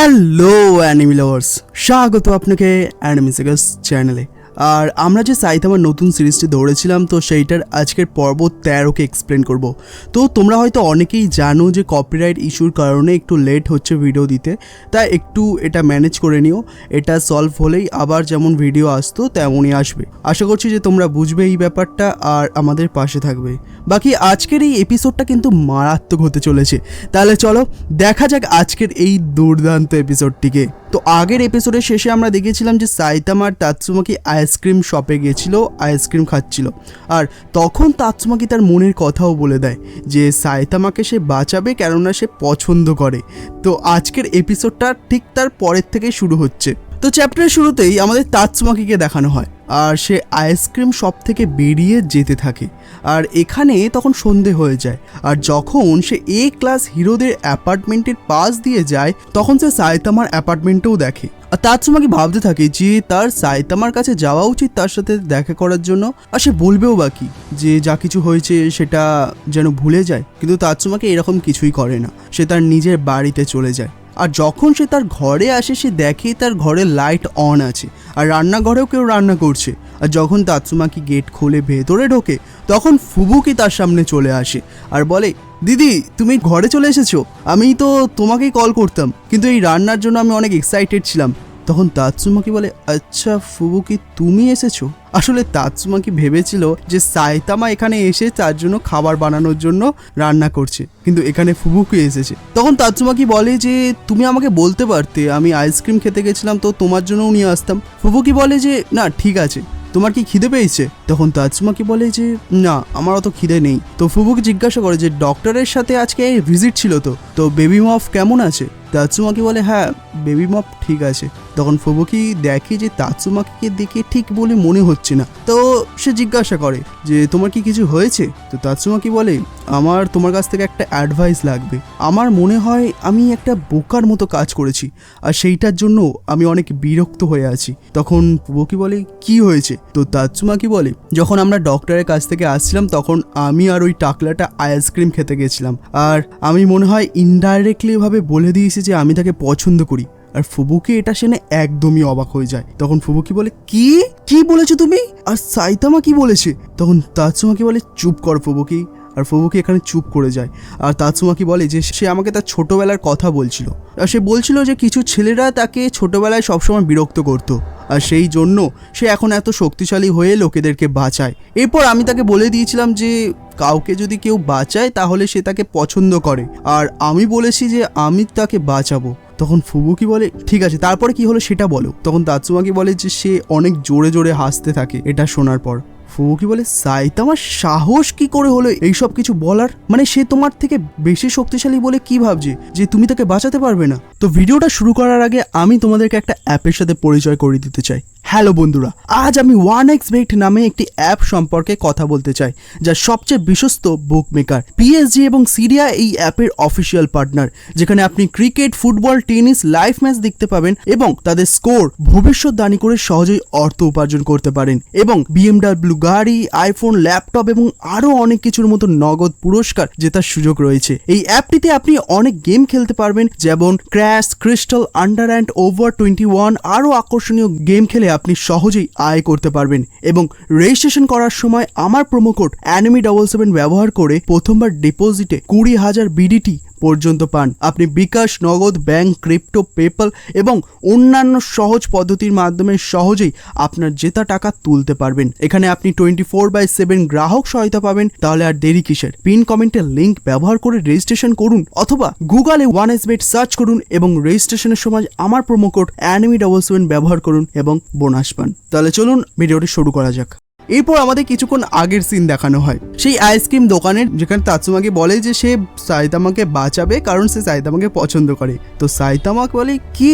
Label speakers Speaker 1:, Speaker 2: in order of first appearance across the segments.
Speaker 1: Hello enemy lovers স্বাগত আপনাকে enemy সেগাস চ্যানেলে আর আমরা যে সাইতামার নতুন সিরিজটি দৌড়েছিলাম তো সেইটার আজকের পর্ব তেরোকে এক্সপ্লেন করব। তো তোমরা হয়তো অনেকেই জানো যে কপিরাইট ইস্যুর কারণে একটু লেট হচ্ছে ভিডিও দিতে, তাই একটু এটা ম্যানেজ করে নিও। এটা সলভ হলেই আবার যেমন ভিডিও আসতো তেমনই আসবে। আশা করছি যে তোমরা বুঝবে এই ব্যাপারটা আর আমাদের পাশে থাকবে। বাকি আজকের এই এপিসোডটা কিন্তু মারাত্মক হতে চলেছে। তাহলে চলো দেখা যাক আজকের এই দুর্দান্ত এপিসোডটিকে তো আগের এপিসোডের শেষে আমরা দেখেছিলাম যে সাইতামা আর তাৎসুমাকি আইসক্রিম শপে গেছিল আইসক্রিম খাচ্ছিল। আর তখন তাৎসুমাকি তার মনের কথাও বলে দেয় যে সাইতামাকে সে বাঁচাবে কেননা সে পছন্দ করে। তো আজকের এপিসোডটা ঠিক তার পরের থেকে শুরু হচ্ছে। তো চ্যাপ্টারের শুরুতেই আমাদের তাৎসুমাকিকে দেখানো হয়। আর সে আইসক্রিম শপ থেকে বেরিয়ে যেতে থাকে। আর এখানে তখন সন্ধে হয়ে যায়। আর যখন সে এ ক্লাস হিরোদের অ্যাপার্টমেন্টের পাশ দিয়ে যায়, তখন সে সাইতামার অ্যাপার্টমেন্টেও দেখে। আর তাৎসুমাকি ভাবতে থাকে যে তার সাইতামার কাছে যাওয়া উচিত তার সাথে দেখা করার জন্য। আর সে বলবেও বা কি যে যা কিছু হয়েছে সেটা যেন ভুলে যায়। কিন্তু তাৎসুমাকি এরকম কিছুই করে না। সে তার নিজের বাড়িতে চলে যায়। আর যখন সে তার ঘরে আসে, সে দেখে তার ঘরে লাইট অন আছে। আর রান্নাঘরেও কেউ রান্না করছে। আর যখন তাৎসুমাকি গেট খুলে ভেতরে ঢোকে, তখন ফুবুকি তার সামনে চলে আসে আর বলে, দিদি, তুমি ঘরে চলে এসেছ? আমি তো তোমাকেই কল করতাম। কিন্তু এই রান্নার জন্য আমি অনেক এক্সাইটেড ছিলাম। তখন তাৎসুমাকি বলে আচ্ছা ফুবুকি তুমি এসেছ? আসলে তাৎসুমাকি ভেবেছিল যে সাইতামা এখানে এসে তার জন্য খাবার বানানোর জন্য রান্না করছে? কিন্তু এখানে ফুবুকি এসেছে। তখন তাৎসুমাকি বলে যে, তুমি আমাকে বলতে পারতে, আমি আইসক্রিম খেতে গেছিলাম, তো তোমার জন্যও নিয়ে আসতাম। ফুবুকি বলে যে, না, ঠিক আছে। তোমার কি খিদে পেয়েছে? তখন তাজমাকি বলে যে, না, আমার অত খিদে নেই। তো ফুবুকে জিজ্ঞাসা করে যে, ডক্টরের সাথে আজকে ভিজিট ছিল তো? তো বেবি মফ কেমন আছে? তাৎসুমাকি বলে হ্যাঁ বেবি মফ ঠিক আছে। তখন ফুবুকি দেখে যে তাৎসুমাকিকে দেখে ঠিক বলে মনে হচ্ছে না। তো সে জিজ্ঞাসা করে যে, তোমার কি কিছু হয়েছে? তো তাৎসুমাকি বলে, আমার, তোমার কাছ থেকে একটা অ্যাডভাইস লাগবে। আমার মনে হয় আমি একটা বোকার মতো কাজ করেছি, আর সেইটার জন্য আমি অনেক বিরক্ত হয়ে আছি। তখন ফুবুকি বলে, কি হয়েছে? তো তাৎসুমাকি বলে, যখন আমরা ডক্টরের কাছ থেকে আসছিলাম, তখন আমি আর ওই টাকলাটা আইসক্রিম খেতে গেছিলাম। আর আমি মনে হয় ইনডাইরেক্টলি ভাবে বলে দিয়েছি যে, আমি তাকে পছন্দ করি। আর ফুবুকি এটা শুনে একদমই অবাক হয়ে যায়। তখন ফুবুকি বলে, কি? কি বলেছ তুমি? আর সাইতামা কি বলেছে? তখন তাৎসুমাকি বলে, চুপ কর ফুবুকি। আর ফুবুকি এখানে চুপ করে যায়। আর তাৎসুমাকি বলে যে, সে আমাকে তার ছোটবেলার কথা বলছিল। আর সে বলছিল যে, কিছু ছেলেরা তাকে ছোটবেলায় সবসময় বিরক্ত করতো। আর সেই জন্য সে এখন এত শক্তিশালী হয়ে লোকেদেরকে বাঁচায়। এরপর আমি তাকে বলে দিয়েছিলাম যে, কাউকে যদি কেউ বাঁচায়, তাহলে সে তাকে পছন্দ করে। আর আমি বলেছি যে, আমি তাকে বাঁচাবো। তখন ফুবুকি বলে, ঠিক আছে, তারপরে কি হলো সেটা বলো। তখন তাৎসুমাকি বলে যে, সে অনেক জোরে জোরে হাসতে থাকে। এটা শোনার পর ফুবুকি বলে সাইতামার সাহস কি করে হলো এইসব কিছু বলার? মানে সে তোমার থেকে বেশি শক্তিশালী বলে কি ভাবছে যে, তুমি তাকে বাঁচাতে পারবে না? তো ভিডিওটা শুরু করার আগে আমি তোমাদেরকে একটা অ্যাপের সাথে পরিচয় করে দিতে চাই। হ্যালো বন্ধুরা, আজ আমি ওয়ান এক্স বেট নামে একটি অ্যাপ সম্পর্কে কথা বলতে চাই, যা সবচেয়ে বিশ্বস্ত বুক মেকার পিএসজি এবং সিরিয়া এই অ্যাপের অফিসিয়াল পার্টনার যেখানে আপনি cricket football tennis live match দেখতে পাবেন এবং তাদের স্কোর ভবিষ্যৎবাণী করে সহজেই অর্থ উপার্জন করতে পারেন এবং বিএমডাব্লিউ গাড়ি আইফোন ল্যাপটপ এবং আরও অনেক কিছুর মতো নগদ পুরস্কার জেতার সুযোগ রয়েছে। এই অ্যাপটিতে আপনি অনেক গেম খেলতে পারবেন, যেমন crash crystal under and over twenty one আরও আকর্ষণীয় গেম খেলে আপনি সহজেই আয় করতে পারবেন এবং রেজিস্ট্রেশন করার সময় আমার promo code anime double seven ব্যবহার করে প্রথমবার ডিপোজিটে কুড়ি হাজার বিডিটি পর্যন্ত পান। আপনি বিকাশ, নগদ, ব্যাংক, ক্রিপ্টো পেপাল এবং অন্যান্য সহজ পদ্ধতির মাধ্যমে সহজেই আপনার জেতা টাকা তুলতে পারবেন। এখানে আপনি টোয়েন্টি ফোর বাই সেভেন গ্রাহক সহায়তা পাবেন। তাহলে আর দেরি কিসের? পিন কমেন্টের লিঙ্ক ব্যবহার করে রেজিস্ট্রেশন করুন অথবা গুগলে ওয়ান এস বেট সার্চ করুন এবং রেজিস্ট্রেশনের সময় আমার promo code anime double seven ব্যবহার করুন এবং বোনাস পান। তাহলে চলুন ভিডিওটি শুরু করা যাক। এরপর আমাদের কিছুক্ষণ আগের সিন দেখানো হয়। সেই আইসক্রিম দোকানের যেখানে তাৎসুমাকে বলে যে সে সাইতামাকে বাঁচাবে কারণ সে সাইতামাকে পছন্দ করে। তো সাইতামাকে বলে, কি?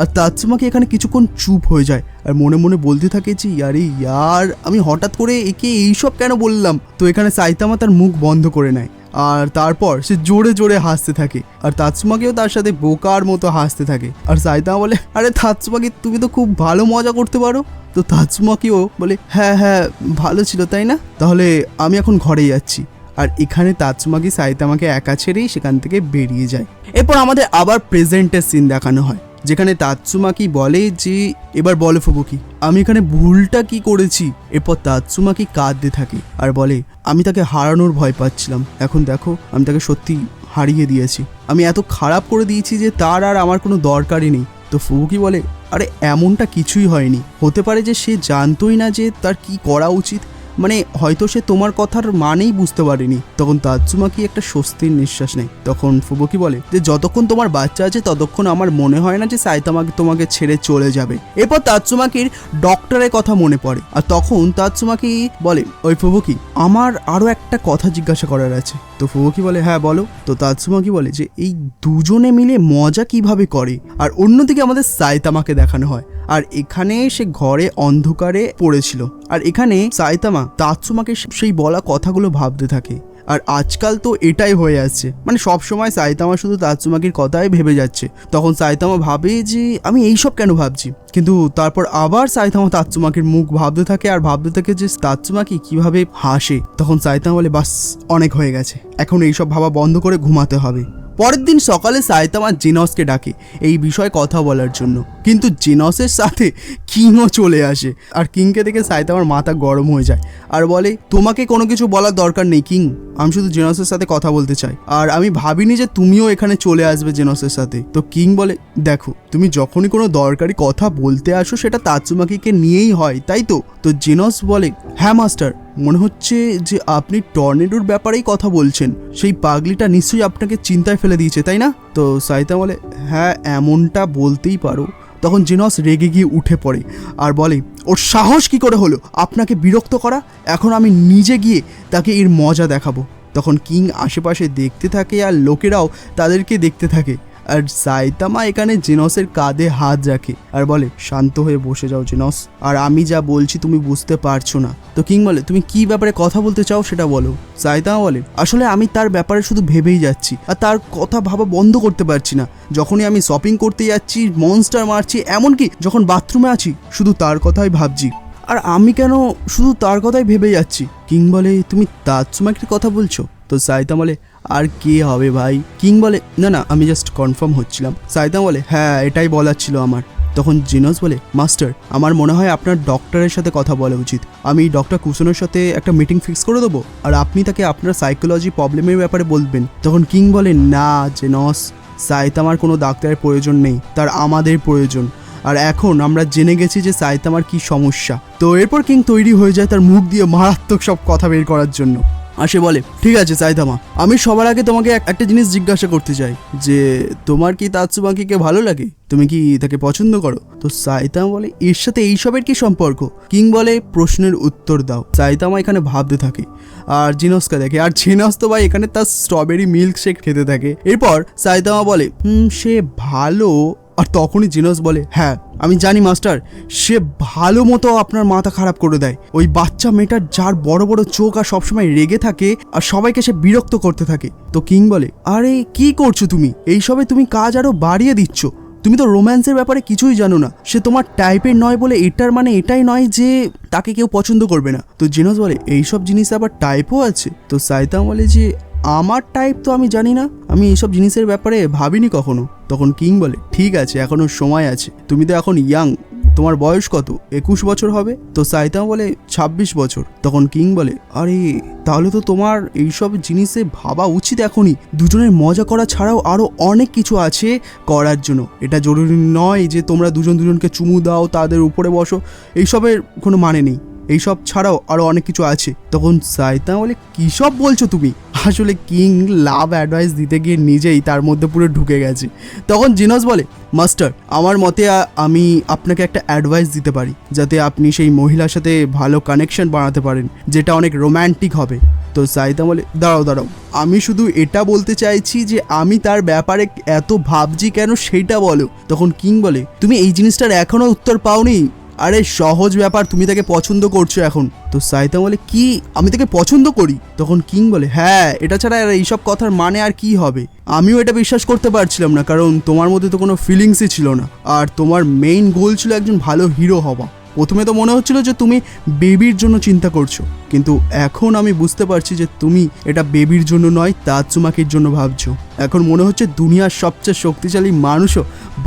Speaker 1: আর তাৎসুমাকে এখানে কিছুক্ষণ চুপ হয়ে যায় আর মনে মনে বলতে থাকে যে ইয়ারে ইয়ার, আমি হঠাৎ করে একে এইসব কেন বললাম? তো এখানে সাইতামা তার মুখ বন্ধ করে নেয় আর তারপর সে জোরে জোরে হাসতে থাকে আর তাৎসুমাকেও তার সাথে বোকার মতো হাসতে থাকে। আর সাইতামা বলে, আরে তাৎসুমাকি তুমি তো খুব ভালো মজা করতে পারো। তো তাজমাকিও বলে হ্যাঁ হ্যাঁ ভালো ছিল, তাই না? তাহলে আমি এখন ঘরে যাচ্ছি। আর এখানে তাৎসুমাকি সাইতামাকে একা ছেড়েই সেখান থেকে বেরিয়ে যায়। এরপর আমাদের আবার প্রেজেন্টের সিন দেখানো হয়, যেখানে তাৎসুমাকি বলে যে, এবার বলো ফুবুকি, আমি এখানে ভুলটা কি করেছি? এরপর তাৎসুমাকি কাঁদতে থাকে আর বলে, আমি তাকে হারানোর ভয় পাচ্ছিলাম। এখন দেখো, আমি তাকে সত্যি হারিয়ে দিয়েছি। আমি এত খারাপ করে দিয়েছি যে তার আর আমার কোনো দরকারই নেই। তো ফুবুকি বলে আরে এমনটা কিছুই হয়নি। হতে পারে যে সে জানতোই না যে তার কি করা উচিত। মানে হয়তো সে তোমার কথার মানেই বুঝতে পারেনি। তখন তাৎসুমাকি একটা স্বস্তির নিঃশ্বাস নেয়। তখন ফুবকি বলে, যে যতক্ষণ তোমার বাচ্চা আছে, ততক্ষণ আমার মনে হয় না যে সাইতামাকে তোমাকে ছেড়ে চলে যাবে। এরপর তাৎসুমাকির ডক্টরের কথা মনে পড়ে। আর তখন তাৎসুমাকি বলে, ওই ফুবকি আমার আরও একটা কথা জিজ্ঞাসা করার আছে। তো ফুবকি বলে হ্যাঁ বলো। তো তাৎসুমাকি বলে, যে এই দুজনে মিলে মজা কীভাবে করে? আর অন্যদিকে আমাদের সাইতামাকে দেখানো হয়। আর এখানে সে ঘরে অন্ধকারে পড়েছিল। আর এখানে সাইতামা, তাৎসুমাকে সেই বলা কথাগুলো ভাবতে থাকে। আর আজকাল তো এটাই হয়ে আসছে। মানে সব সময় সাইতামা শুধু তাৎসুমাকির কথাই ভেবে যাচ্ছে। তখন সাইতামা ভাবে যে, আমি এইসব কেন ভাবছি? কিন্তু তারপর আবার সাইতামা তাৎসুমাকির মুখ ভাবতে থাকে আর ভাবতে থাকে যে তাৎসুমাকি কীভাবে হাসে? তখন সাইতামা বলে, বাস, অনেক হয়ে গেছে। এখন এইসব ভাবা বন্ধ করে ঘুমাতে হবে। পরের দিন সকালে সাইতামা জিনসকে ডাকে এই বিষয়ে কথা বলার জন্য। কিন্তু জিনসের সাথে কিংও চলে আসে। আর কিংকে দেখে সাইতামার মাথা গরম হয়ে যায়। আর বলে, তোমাকে কোনো কিছু বলার দরকার নেই, কিং। আমি শুধু জেনসের সাথে কথা বলতে চাই। আর আমি ভাবিনি যে তুমিও এখানে চলে আসবে জেনসের সাথে। তো কিং বলে, দেখো, তুমি যখনই কোনো দরকারি কথা বলতে আসো, সেটা তাৎসুমাকিকে নিয়েই হয়, তাই তো? তো জেনস বলে হ্যাঁ মাস্টার। মনে হচ্ছে যে আপনি টর্নেডোর ব্যাপারেই কথা বলছেন। সেই পাগলিটা নিশ্চয়ই আপনাকে চিন্তায় ফেলে দিয়েছে, তাই না? তো সাইতা বলে হ্যাঁ এমনটা বলতেই পারো। তখন জিনস রেগে গিয়ে উঠে পড়ে আর বলে, ওর সাহস কি করে হলো? আপনাকে বিরক্ত করা? এখন আমি নিজে গিয়ে তাকে এর মজা দেখাবো। তখন কিং আশেপাশে দেখতে থাকে আর লোকেরাও তাদেরকে দেখতে থাকে। আর সাইতামা এখানে জেনসের কাঁধে হাত রাখে আর বলে, শান্ত হয়ে বসে যাও জেনস। আর আমি যা বলছি তুমি বুঝতে পারছ না। তো কিং বলে, তুমি কি ব্যাপারে কথা বলতে চাও সেটা বলো। সাইতামা বলে, আসলে আমি তার ব্যাপারে শুধু ভেবেই যাচ্ছি আর তার কথা ভাবা বন্ধ করতে পারছি না। যখনই আমি শপিং করতে যাচ্ছি মনস্টার মারছি, এমনকি যখন বাথরুমে আছি, শুধু তার কথাই ভাবছি। আর আমি কেন শুধু তার কথাই ভেবে যাচ্ছি? কিং বলে, তুমি তাৎসুমাকির কথা বলছো? তো সাইতাম বলে আর কে হবে ভাই? কিং বলে, না না, আমি জাস্ট কনফার্ম হচ্ছিলাম। সাইতাম বলে হ্যাঁ এটাই বলার ছিল আমার। তখন জিনস বলে, মাস্টার, আমার মনে হয় আপনার ডক্টরের সাথে কথা বলা উচিত। আমি ডক্টর কুসনের সাথে একটা মিটিং ফিক্স করে দেবো, আর আপনি তাকে আপনার সাইকোলজি প্রবলেমের ব্যাপারে বলবেন। তখন কিং বলে, না, জেনস সাইতামার কোনো ডাক্তারের প্রয়োজন নেই, তার আমাদের প্রয়োজন। আর এখন আমরা জেনে গেছি যে সাইতামার কি সমস্যা। তো এরপর কিং তৈরি হয়ে যায় তার মুখ দিয়ে মারাত্মক সব কথা বের করার জন্য। আর সে বলে, ঠিক আছে সাইতামা আমি সবার আগে তোমাকে এক- একটা জিনিস জিজ্ঞাসা করতে চাই, যে তোমার কি তাৎসুমাকিকে ভালো লাগে? তুমি কি তাকে পছন্দ করো? তো সাইতামা বলে, এর সাথে এইসবের কি সম্পর্ক? কিং বলে, প্রশ্নের উত্তর দাও। সাইতামা এখানে ভাবতে থাকে। আর জিনসকে দেখে, আর জিনস তো ভাই এখানে তার স্ট্রবেরি মিল্ক শেক খেতে থাকে। এরপর সাইতামা বলে, হুম, সে ভালো আর তখনই জিনস বলে হ্যাঁ আমি জানি, মাস্টার। সে ভালো মতো আপনার মাথা খারাপ করে দেয়। ওই বাচ্চা মেয়েটার যার বড় বড় চোখ আর সবসময় রেগে থাকে আর সবাইকে সে বিরক্ত করতে থাকে। তো কিং বলে, আরে, কি করছ তুমি? এইসবে তুমি কাজ আরও বাড়িয়ে দিচ্ছ। তুমি তো রোম্যান্সের ব্যাপারে কিছুই জানো না। সে তোমার টাইপের নয় বলে এটার মানে এটাই নয় যে তাকে কেউ পছন্দ করবে না। তো জিনস বলে, এইসব জিনিস আবার টাইপও আছে? তো সাইতাম বলে যে, আমার টাইপ তো আমি জানি না। আমি এইসব জিনিসের ব্যাপারে ভাবিনি কখনো। তখন কিং বলে, ঠিক আছে, এখনও সময় আছে। তুমি তো এখন ইয়াং তোমার বয়স কত? একুশ বছর হবে? তো সাইতাম বলে, ছাব্বিশ বছর। তখন কিং বলে, আরে, তাহলে তো তোমার এইসব জিনিসে ভাবা উচিত এখনই। দুজনের মজা করা ছাড়াও আরও অনেক কিছু আছে করার জন্য। এটা জরুরি নয় যে তোমরা দুজন দুজনকে চুমু দাও, তাদের উপরে বসো। এইসবের কোনো মানে নেই। এইসব ছাড়াও আরও অনেক কিছু আছে। তখন সাইতা বলে, কী সব বলছো তুমি? আসলে কিং লাভ অ্যাডভাইস দিতে গিয়ে নিজেই তার মধ্যে পুরো ঢুকে গেছে। তখন জিনস বলে, মাস্টার, আমার মতে আমি আপনাকে একটা অ্যাডভাইস দিতে পারি, যাতে আপনি সেই মহিলার সাথে ভালো কানেকশন বানাতে পারেন, যেটা অনেক রোম্যান্টিক হবে। তো সাইদা বলে, দাঁড়াও দাঁড়াও, আমি শুধু এটা বলতে চাইছি যে আমি তার ব্যাপারে এত ভাবছি কেন সেইটা বলো। তখন কিং বলে, তুমি এই জিনিসটার এখনও উত্তর পাওনি? আরে, সহজ ব্যাপার, তুমি তাকে পছন্দ করছ এখন। তো সাইতা বলে, কি? আমি তাকে পছন্দ করি? তখন কিং বলে হ্যাঁ এটা ছাড়া আর এইসব কথার মানে আর কি হবে? আমিও এটা বিশ্বাস করতে পারছিলাম না, কারণ তোমার মধ্যে তো কোনো ফিলিংসই ছিল না। আর তোমার মেইন গোল ছিল একজন ভালো হিরো হওয়া। প্রথমে তো মনে হচ্ছিল যে তুমি বেবির জন্য চিন্তা করছ, কিন্তু এখন আমি বুঝতে পারছি যে তুমি এটা বেবির জন্য নয় তাৎসুমাকির জন্য ভাবছ। এখন মনে হচ্ছে দুনিয়ার সবচেয়ে শক্তিশালী মানুষও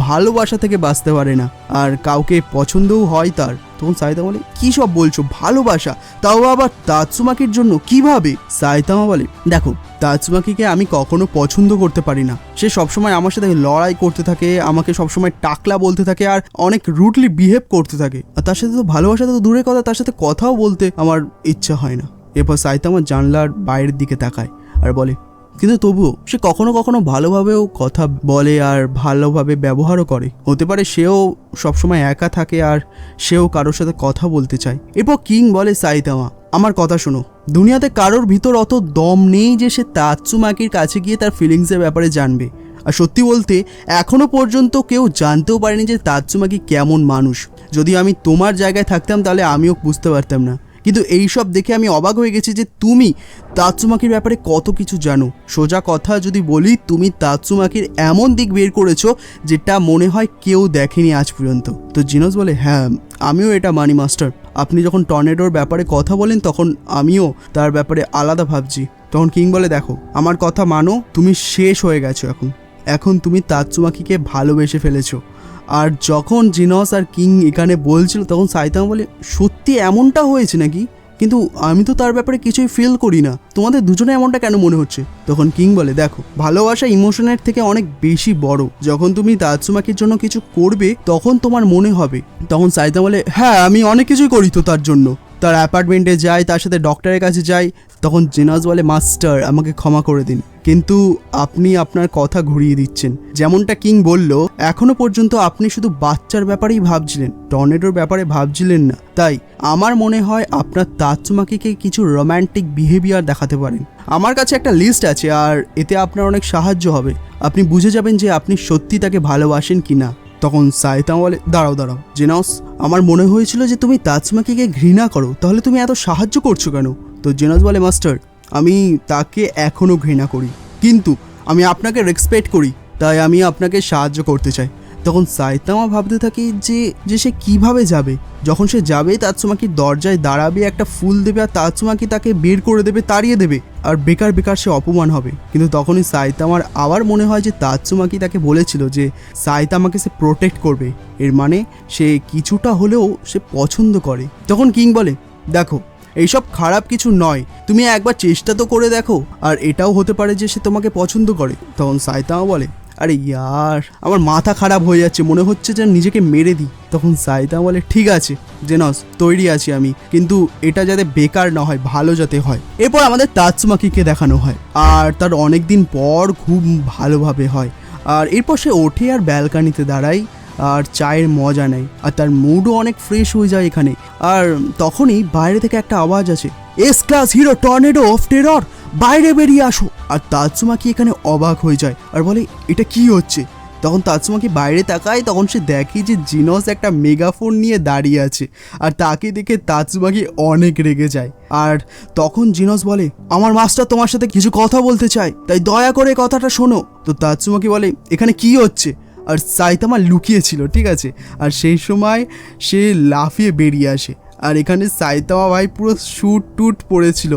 Speaker 1: ভালোবাসা থেকে বাঁচতে পারে না, আর কাউকে পছন্দও হয় তার। তখন সাইতামা বলে, কী সব বলছো? ভালোবাসা। তাও আবার তাৎসুমাকির জন্য কীভাবে? সাইতামা বলে, দেখো, তাৎসুমাকিকে আমি কখনো পছন্দ করতে পারি না। সে সবসময় আমার সাথে লড়াই করতে থাকে, আমাকে সবসময় টাকলা বলতে থাকে আর অনেক রুটলি বিহেভ করতে থাকে। আর তার সাথে তো ভালোবাসা তো দূরের কথা, তার সাথে কথাও বলতে আমার ইচ্ছা হয় না। এরপর সাইতামা জানলার বাইরের দিকে তাকায় আর বলে কিন্তু তবুও সে কখনো কখনো ভালোভাবেও কথা বলে আর ভালোভাবে ব্যবহারও করে। হতে পারে সেও সবসময় একা থাকে আর সেও কারোর সাথে কথা বলতে চায়। এরপর কিং বলে সাইতামা, আমার কথা শোনো, দুনিয়াতে কারোর ভিতর অত দম নেই যে সে তাৎসুমাকির কাছে গিয়ে তার ফিলিংসের ব্যাপারে জানবে। আর সত্যি বলতে, এখনও পর্যন্ত কেউ জানতেও পারেনি যে তাৎসুমাকি কেমন মানুষ। যদি আমি তোমার জায়গায় থাকতাম তাহলে আমিও বুঝতে পারতাম না। কিন্তু এই সব দেখে আমি অবাক হয়ে গেছি যে তুমি তাৎসুমাকির ব্যাপারে কত কিছু জানো। সোজা কথা যদি বলি, তুমি তাৎসুমাকির এমন দিক বের করেছ যেটা মনে হয় কেউ দেখেনি আজ পর্যন্ত। তো জিনস বলে হ্যাঁ আমিও এটা মানি মাস্টার। আপনি যখন টর্নেডোর ব্যাপারে কথা বলেন, তখন আমিও তার ব্যাপারে আলাদা ভাবছি। তখন কিং বলে, দেখো, আমার কথা মানো, তুমি শেষ হয়ে গেছো এখন। এখন তুমি তাৎসুমাকিকে ভালোবেসে ফেলেছো। আর যখন জিনস আর কিং এখানে বলছিল, তখন সাইতামা বলে, সত্যি এমনটা হয়েছে নাকি? কিন্তু আমি তো তার ব্যাপারে কিছুই ফিল করি না। তোমাদের দুজনে এমনটা কেন মনে হচ্ছে? তখন কিং বলে, দেখো, ভালোবাসা ইমোশনের থেকে অনেক বেশি বড়। যখন তুমি তাৎসুমাকির জন্য কিছু করবে, তখন তোমার মনে হবে। তখন সাইতা বলে হ্যাঁ আমি অনেক কিছুই করি তো তার জন্য। তার অ্যাপার্টমেন্টে যাই, তার সাথে ডক্টরের কাছে যাই। তখন জেনাস বলে, মাস্টার, আমাকে ক্ষমা করে দিন। কিন্তু আপনি আপনার কথা ঘুরিয়ে দিচ্ছেন। যেমনটা কিং বলল, এখনও পর্যন্ত আপনি শুধু বাচ্চার ব্যাপারেই ভাবছিলেন, টর্নেডোর ব্যাপারে ভাবছিলেন না। তাই আমার মনে হয় আপনার তাৎসুমাকিকে কিছু রোম্যান্টিক বিহেভিয়ার দেখাতে পারেন। আমার কাছে একটা লিস্ট আছে, আর এতে আপনার অনেক সাহায্য হবে। আপনি বুঝে যাবেন যে আপনি সত্যি তাকে ভালোবাসেন কি না তখন সাইতাম বলে দাঁড়াও দাঁড়াও, জেনস, আমার মনে হয়েছিল যে তুমি তাজমাকিকে ঘৃণা করো, তাহলে তুমি এত সাহায্য করছ কেন? তো জেনস বলে, মাস্টার আমি তাকে এখনও ঘৃণা করি। কিন্তু আমি আপনাকে রেসপেক্ট করি, তাই আমি আপনাকে সাহায্য করতে চাই। তখন সাইতামা ভাবতে থাকি যে যে সে কীভাবে যাবে? যখন সে যাবে তাৎসুমাকির দরজায় দাঁড়াবে, একটা ফুল দেবে, আর তাৎসুমাকি তাকে বের করে দেবে, তাড়িয়ে দেবে? আর বেকার বেকার সে অপমান হবে। কিন্তু তখনই সাইতামার আবার মনে হয় যে তাৎসুমাকি তাকে বলেছিল যে, সাইতামাকে সে প্রোটেক্ট করবে। এর মানে সে কিছুটা হলেও সে পছন্দ করে। তখন কিং বলে, দেখো এইসব খারাপ কিছু নয়। তুমি একবার চেষ্টা তো করে দেখো। আর এটাও হতে পারে যে সে তোমাকে পছন্দ করে। তখন সাইতামা বলে, আরে ইয়ার, আমার মাথা খারাপ হয়ে যাচ্ছে। মনে হচ্ছে যে নিজেকে মেরে দিই। তখন সাইতা বলে, ঠিক আছে, জেনস, তৈরি আছি আমি। কিন্তু এটা যাতে বেকার না হয়, ভালো যাতে হয়। এরপর আমাদের তাৎসুমাকিকে দেখানো হয়। আর তার অনেক দিন পর খুব ভালোভাবে হয়। আর এরপর সে ওঠে আর ব্যালকানিতে দাঁড়ায়। আর চায়ের মজা নেয়। আর তার মুডও অনেক ফ্রেশ হয়ে যায় এখানে। আর তখনই বাইরে থেকে একটা আওয়াজ আছে S class hero tornado of terror বাইরে বেরিয়ে আসো। আর তাৎসুমাকি এখানে অবাক হয়ে যায়। আর বলে, এটা কি হচ্ছে? তখন তাৎসুমাকি বাইরে তাকায়? তখন সে দেখে যে জিনস একটা মেগাফোন নিয়ে দাঁড়িয়ে আছে। আর তাকে দেখে তাৎসুমাকি অনেক রেগে যায়। আর তখন জিনস বলে, আমার মাস্টার তোমার সাথে কিছু কথা বলতে চায়। তাই দয়া করে কথাটা শোনো। তো তাৎসুমাকি বলে, এখানে কি হচ্ছে? আর সাইতামা লুকিয়েছিল, ঠিক আছে? আর সেই সময় সে লাফিয়ে বেরিয়ে আসে। আর এখানে সাইতামা ভাই পুরো শুট টুট পড়েছিল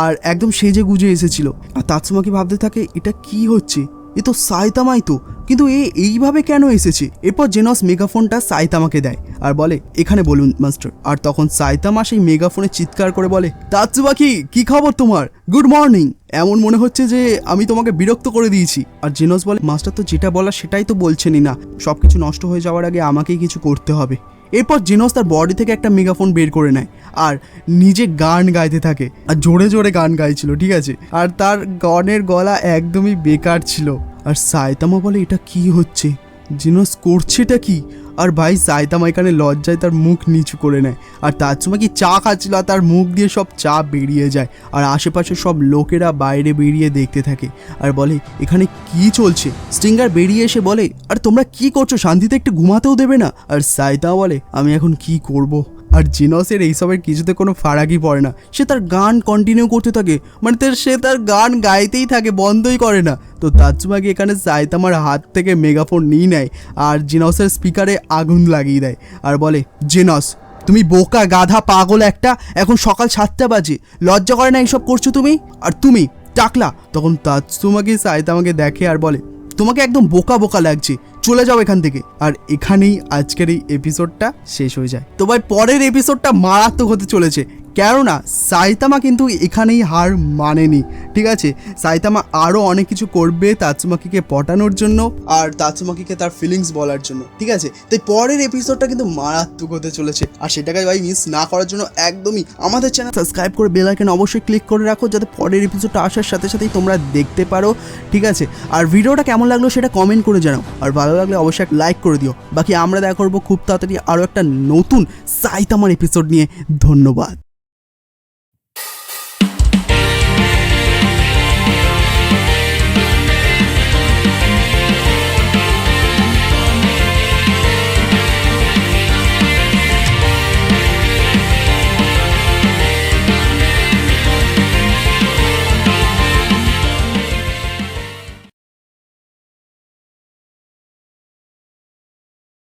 Speaker 1: আর একদম সেজে গুজে এসেছিল। আর তাৎসুমাকে ভাবতে থাকে, এটা কি হচ্ছে? এ তো সাইতামাই তো। কিন্তু এ এইভাবে কেন এসেছে? এরপর জেনস মেগাফোনটা সাইতামাকে দেয় আর বলে, এখানে বলুন, মাস্টার। আর তখন সাইতামা সেই মেগাফোনে চিৎকার করে বলে তাৎসুমাকি কি খবর তোমার? Good morning. এমন মনে হচ্ছে যে আমি তোমাকে বিরক্ত করে দিয়েছি। আর জেনস বলে, মাস্টার তো যেটা বলা সেটাই তো বলছেনই না। সব কিছু নষ্ট হয়ে যাওয়ার আগে আমাকেই কিছু করতে হবে। এরপর জিনস তার বডি থেকে একটা মেগাফোন বের করে নেয় আর নিজে গান গাইতে থাকে আর জোরে জোরে গান গাইছিল, ঠিক আছে? আর তার গানের গলা একদমই বেকার ছিল। আর সায়তামা বলে, এটা কি হচ্ছে? জিনস করছেটা কি? আর ভাই সায়তামা এখানে লজ্জায় তার মুখ নিচু করে নেয়। আর তার সময় কি চা খাচ্ছিল? তার মুখ দিয়ে সব চা বেরিয়ে যায়। আর আশেপাশে সব লোকেরা বাইরে বেরিয়ে দেখতে থাকে। আর বলে, এখানে কি চলছে? স্টিঙ্গার বেরিয়ে এসে বলে, আর তোমরা কি করছ? শান্তিতে একটু ঘুমাতেও দেবে না? আর সাইতা বলে, আমি এখন কি করব। আর জিনসের এইসবের কিছুতে কোনো ফারাকই পড়ে না। সে তার গান কন্টিনিউ করতে থাকে। মানে তার সে তার গান গাইতেই থাকে, বন্ধই করে না। তো তাৎসুমাকি এখানে সাইতামার হাত থেকে মেগাফোন নিয়ে নেয় আর জিনসের স্পিকারে আগুন লাগিয়ে দেয় আর বলে, জিনস, তুমি বোকা গাধা পাগল একটা, এখন সকাল সাতটা বাজে। লজ্জা করে না এইসব করছ তুমি? আর তুমি, টাকলা? তখন তাৎসুমাকে সাইতামাকে দেখে আর বলে, তোমাকে একদম বোকা বোকা লাগছে। চলে যাও এখান থেকে। আর এখানেই আজকের এই এপিসোডটা শেষ হয়ে যায়। তো ভাই, পরের এপিসোডটা মারাত্মক হতে চলেছে। কেননা সাইতামা কিন্তু এখানেই হার মানেনি, ঠিক আছে? সাইতামা আরও অনেক কিছু করবে তাৎসুমাকিকে পটানোর জন্য আর তাৎসুমাকিকে তার ফিলিংস বলার জন্য, ঠিক আছে? তাই পরের এপিসোডটা কিন্তু মারাত্মক হতে চলেছে। আর সেটাকে ভাই মিস না করার জন্য একদমই আমাদের চ্যানেল সাবস্ক্রাইব করে বেল আইকন অবশ্যই ক্লিক করে রাখো যাতে পরের এপিসোডটা আসার সাথে সাথেই তোমরা দেখতে পারো, ঠিক আছে? আর ভিডিওটা কেমন লাগল সেটা কমেন্ট করে জানাও। আর ভালো লাগলে অবশ্যই একটা লাইক করে দিও। বাকি আমরা দেখা করব খুব তাড়াতাড়ি আরও একটা নতুন সাইতামার এপিসোড নিয়ে। ধন্যবাদ।